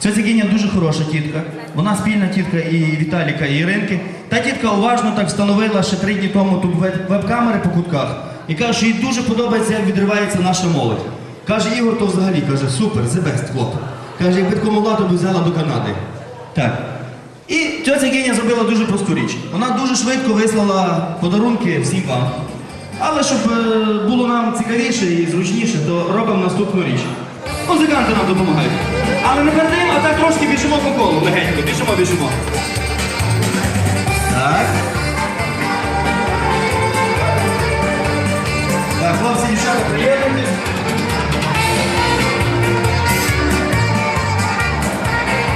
Ця Геня дуже хороша тітка. Вона спільна тітка і Віталіка, і Іринки. Та тітка уважно так встановила ще три дні тому тут веб- веб-камери по кутках. І каже, що їй дуже подобається, як відривається наша молодь. Каже, Ігор, то взагалі каже, супер, the best, хлоп. Каже, якби таку могла, то б взяла до Канади. Так. І тьоця Геня зробила дуже просту річ. Вона дуже швидко вислала подарунки всім вам. Але щоб е, було нам цікавіше і зручніше, то робимо наступну річ. Музиканти нам допомагають. Але не перед а так трошки біжимо по колу. Легенько, біжимо, біжимо. Так. Так, хлопці, дівчата, приєднуйтесь.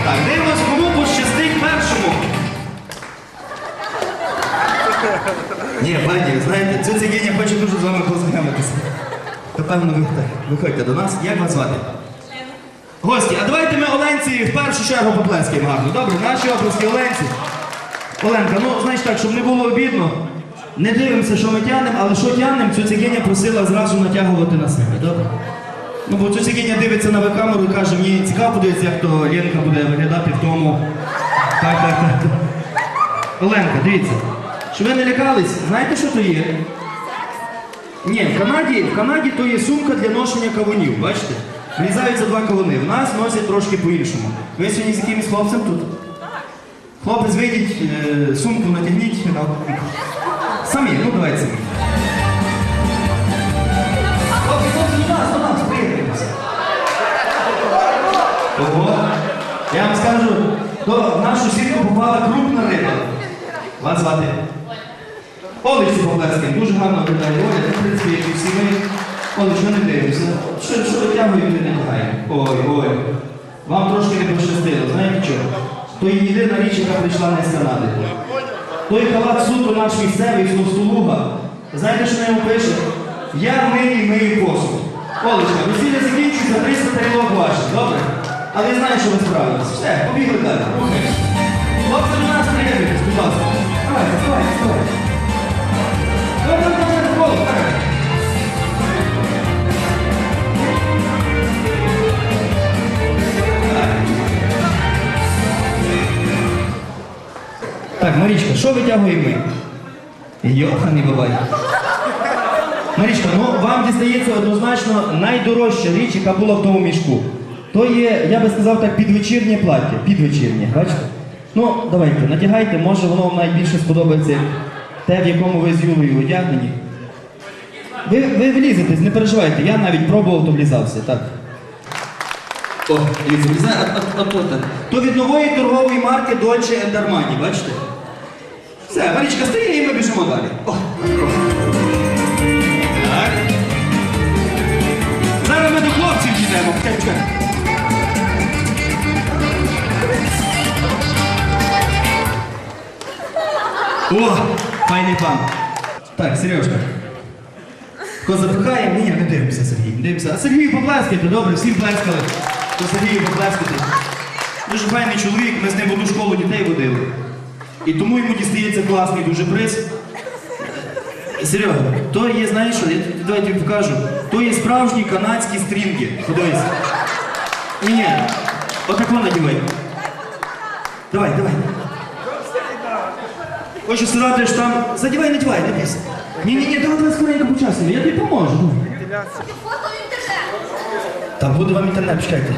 Так, дивимось, кому пощастить першому. Ні, пані, знаєте, цю Геня хоче дуже з вами познайомитися. То певно ви так, виходьте до нас. Як вас звати? Гості, давайте ми Оленці в першу чергу поплескаємо гарно. Добре, наші оплески Оленці. Оленка, ну знаєш так, щоб не було обідно, не дивимося, що ми тягнемо, але що тягнемо, цю Геня просила зразу натягувати на себе, добре? Ну, бо цю Геня дивиться на веб-камеру і каже, мені цікаво подивитися, як то Ленка буде виглядати в тому. Так, так, так. Оленка, дивіться. Щоб ви не лякались, знаєте, що то є? Ні, в Канаді, в Канаді то є сумка для ношення кавунів, бачите? Влізаються два кавуни. В нас носять трошки по-іншому. Ви сьогодні з якимось хлопцем тут? Хлопець, вийдіть, е, сумку натягніть. на- Самі, ну давайте самі. Хлопці, хлопці, до нас, до нас, приєднуйтеся. Ого. Я вам скажу, то в нашу сітку попала крупна риба. Вас звати? Олексій Поплескин, дуже гарно виглядає Оля, в принципі, як і всі ми. Олег, що не дивимося? Що, що витягуємо, ми не тягаємо. Ой, ой. Вам трошки не пощастило, знаєте чого? То є єдина річ, яка прийшла не з Канади. Той халат суто наш місцевий з Мостолуга. Знаєте, що на ньому пише? Я нині мию посуд. Олечка, весілля закінчується 300 тарілок ваших, добре? Але я знаю, що ви справились. Все, побігли далі. Хлопці до нас приєднуйтесь, будь ласка. Давайте, давайте, давайте. Давайте, давайте, давайте, Марічка, що витягуємо ми? Йоханий бабай. Марічка, ну вам дістається однозначно найдорожча річ, яка була в тому мішку. То є, я би сказав так, підвечірнє плаття. Підвечірнє, бачите? Ну, давайте, натягайте, може воно вам найбільше сподобається те, в якому ви з Юлею одягнені. Ви, ви влізетесь, не переживайте, я навіть пробував, то влізався, так. О, дивіться, влізає, а, а, а, то, так. То від нової торгової марки Dolce Armani, бачите? Все, Марічка стає і ми біжимо далі. Зараз ми до хлопців дійдемо. Чекай, чекай. О, файний пан. Так, Сережка. Хто запихає, ні, не дивимося, Сергій. Не дивимося. А Сергію поплескайте, добре, всім плескали. То Сергію поплескати. Дуже файний чоловік, ми з ним в одну школу дітей водили. І тому йому дістається класний дуже приз. Серега, то є, знаєш що, я тобі- давай тобі покажу. То є справжні канадські стрінги. Подивись. Ні, ні. Отако надівай. Давай, давай. Хочу сказати, що там. Задівай, надівай, не бійся. Ні, ні, ні, давай, давай скоренько по часу, я тобі поможу. Фото в інтернет. Там буде вам інтернет, чекайте.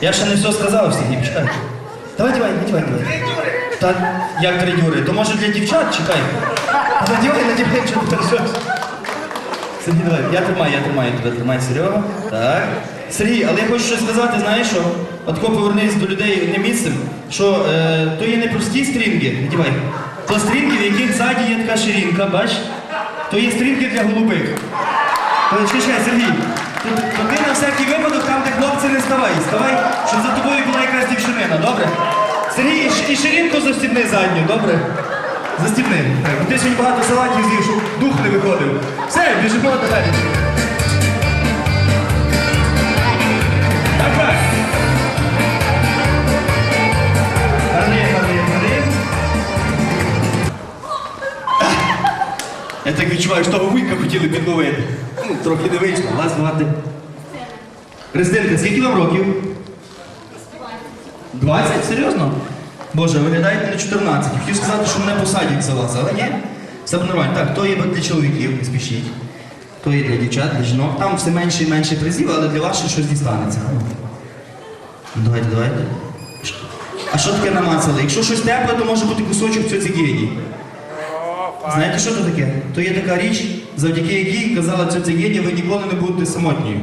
Я ще не все сказав всіх, не чекайте. Давай, давай, надівай, давай. Та як три дюри? То може для дівчат чекай. Надівай, надівай, що ти що. Сергій, давай, я тримаю, я тримаю тебе, тримай Серега. Так. Сергій, але я хочу щось сказати, знаєш що? Отко повернись до людей не місцем, що е, то є не прості стрінги, надівай. То стрінги, в яких ззаді є така ширинка, бач? То є стрінги для голубих. Чекай, чекай, Сергій, ти на всякий випадок там, де хлопці не ставай. Ставай, щоб за тобою була якась дівчинина, добре? Сергій, і, ширинку застібни задню, добре? Застібни. Ти сьогодні багато салатів з'їв, щоб дух не виходив. Все, біжимо далі. Я так відчуваю, що того вуйка хотіли підловити. Ну, трохи не вийшло, вас звати. Христинка, скільки вам років? 20? Серйозно? Боже, виглядаєте на 14. Хотів сказати, що мене посадять за вас, але ні. Все нормально. Так, то є для чоловіків, не спішіть. То є для дівчат, для жінок. Там все менше і менше призів, але для вас ще щось дістанеться. Ну, Давайте, давайте. А що таке намацали? Якщо щось тепле, то може бути кусочок цьоцигені. Знаєте, що це таке? То є така річ, завдяки якій казала цьоця Гені, ви ніколи не будете самотньою.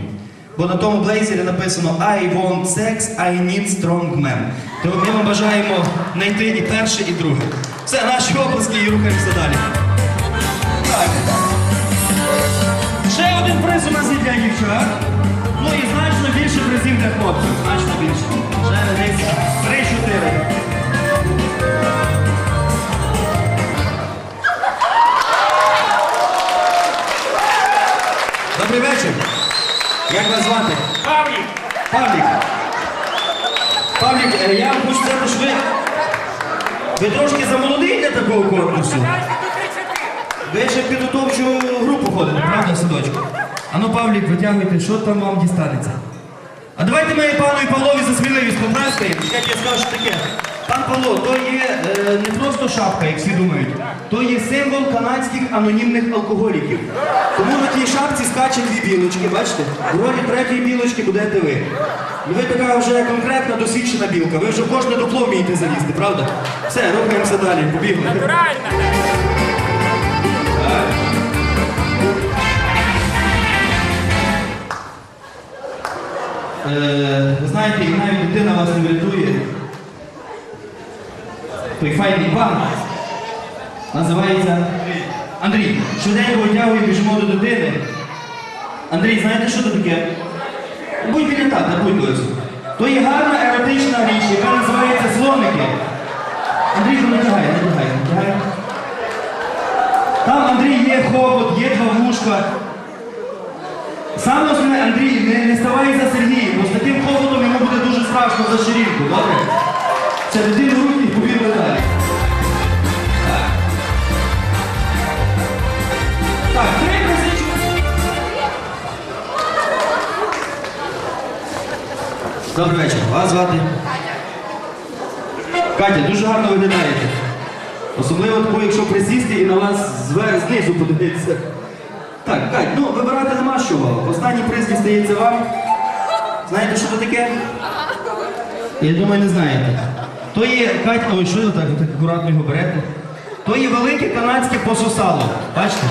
Бо на тому блейзері написано I want sex, I need strong men. Тому ми вам бажаємо знайти і перше, і друге. Все, наші обласки і рухаємося далі. Так. Ще один приз у нас є для дівчат. Ну і значно більше призів для хлопців. Значно більше. Як вас звати? Павлік! Павлік. Павлік, е, я вам хочу сказати, що ви, ви трошки замолодий для такого конкурсу. Ви ще в підготовчу групу ходите, правда, садочку? А ну, Павлік, витягуйте, що там вам дістанеться. А давайте ми пану і Павлові за сміливість поплескаємо. Як я скажу, що таке. Павло, то є е, не просто шапка, як всі думають, то є символ канадських анонімних алкоголіків. Тому на тій шапці скаче дві білочки, бачите? В ролі третьої білочки будете ви. І ви така вже конкретна досвідчена білка. Ви вже в кожне дупло вмієте залізти, правда? Все, рухаємося далі, побігли. Натурально! Е, ви знаєте, і навіть дитина вас не врятує. Той файний пан називається Андрій. Швиденько витягує, біжимо до дитини. Андрій, знаєте, що це таке? Будь біля тата, будь досі. То є гарна еротична річ, яка називається слоники. Андрій, натягай, не натягай, не натягай. Там Андрій є хобот, є два вушка. Саме основне, Андрій, не, не ставай за Сергієм, бо з таким холодом йому буде дуже страшно за ширинку, добре? Це дитину Добрий вечір. Вас звати? Катя, дуже гарно виглядаєте. Особливо тако, якщо присісти і на вас звер знизу подивитися. Так, Кать, ну вибирати нема чого. Останній приз дістається вам. Знаєте, що це таке? Я думаю, не знаєте. То є, Кать, ой, що ви так, так акуратно його берете? То є велике канадське пососало. Бачите?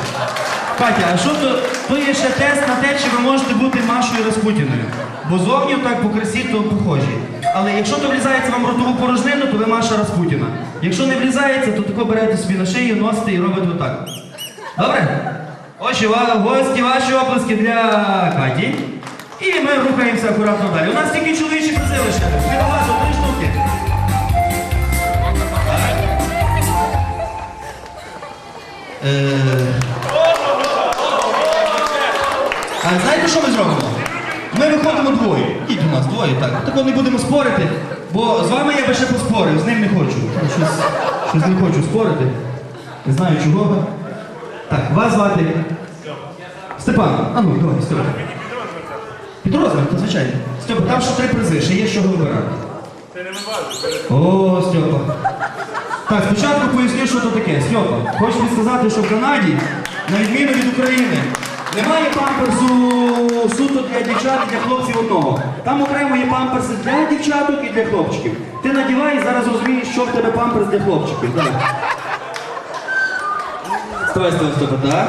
Катя, а що то? То є ще тест на те, чи ви можете бути Машою Распутіною. Бо зовні так по красі, то похожі. Але якщо то влізається вам ротову порожнину, то ви Маша Распутіна. Якщо не влізається, то тако берете собі на шию, носите і робите отак. Добре? Ось гості, ваші оплески для Каті. І ми рухаємося акуратно далі. У нас тільки чоловічі призи лише. Співбагато, три штуки. Е, А знаєте, що ми зробимо? Ми виходимо двоє. Ідіть у нас двоє, так. Такого не будемо спорити, бо з вами я би ще поспорив, з ним не хочу. Щось, щось не хочу спорити. Не знаю чого. Так, вас звати? Степан. А ну, давай, Степан. Підрозвер, то звичайно. Степа, там ще три призи, ще є чого вибирати. Це не. О, Степа. Так, спочатку поясню, що це таке. Степа, хочу сказати, що в Канаді, на відміну від України, немає памперсу суто для дівчат і для хлопців одного. Там окремо є памперси для дівчаток і для хлопчиків. Ти надівай і зараз розумієш, що в тебе памперс для хлопчиків. Давай. Ставай, Степа, так?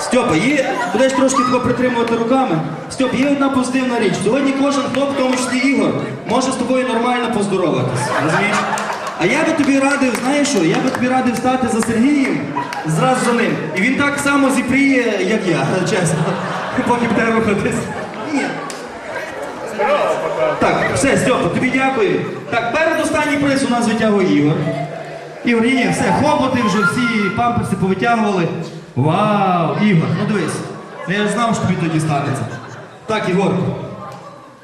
Степа, є, будеш трошки тако притримувати руками. Стьоп, є одна позитивна річ. Сьогодні кожен хлоп, в тому числі Ігор, може з тобою нормально поздороватись. Розумієш? А я би тобі радив, знаєш що, я би тобі радив стати за Сергієм зразу за ним. І він так само зіпріє, як я, чесно. Поки буде рухатись. Ні. Так, все, Степа, тобі дякую. Так, передостанній приз у нас витягує Ігор. Ігор, ні, ні, все, хлопоти вже всі памперси повитягували. Вау, Ігор, ну дивись. Ну, Я ж знав, що тобі тоді станеться. Так, Ігор.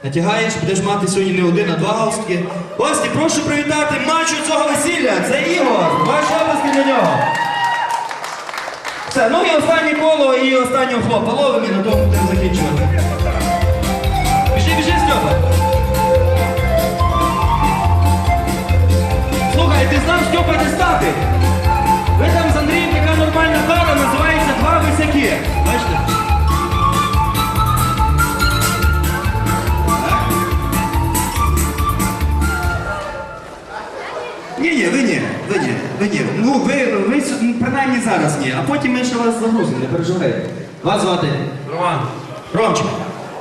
Натягаєш, будеш мати сьогодні не один, а два галстуки. Гості, прошу привітати мачу цього весілля. Це Ігор. Ваші обласки для нього. Все, ну і останнє коло і останнього хлопа ловимо і на тому будемо закінчувати. Біжи, біжи, Стьопа. Слухай, ти знав Стьопа де стати? Ви там з Андрієм така нормальна пара а потім ми ще вас загрузимо, не переживайте. Вас звати? Роман. Ромчик.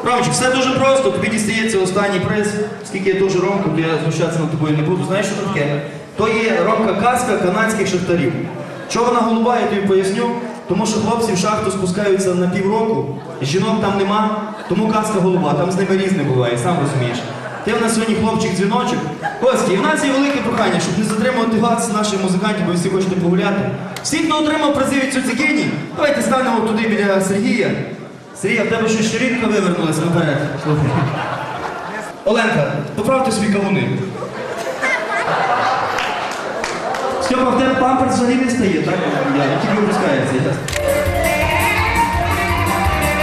Ромчик, все дуже просто, тобі дістається останній приз. Скільки я теж Ромку, то я знущатися над тобою не буду. Знаєш, що таке? То є Ромка казка канадських шахтарів. Чого вона голуба, я тобі поясню. Тому що хлопці в шахту спускаються на півроку, жінок там нема, тому казка голуба, там з ними різне буває, сам розумієш. Ти в нас сьогодні хлопчик дзвіночок. Костя, і в нас є велике прохання, щоб не затримувати вас наших музикантів, бо всі хочете погуляти. Всі, хто отримав призи від Цуцикині, давайте станемо туди біля Сергія. Сергія, в тебе щось ширинка вивернулася наперед. Оленка, поправте свої кавуни. Степа, в тебе памперс взагалі не стає, так? Я, тільки опускається. Я.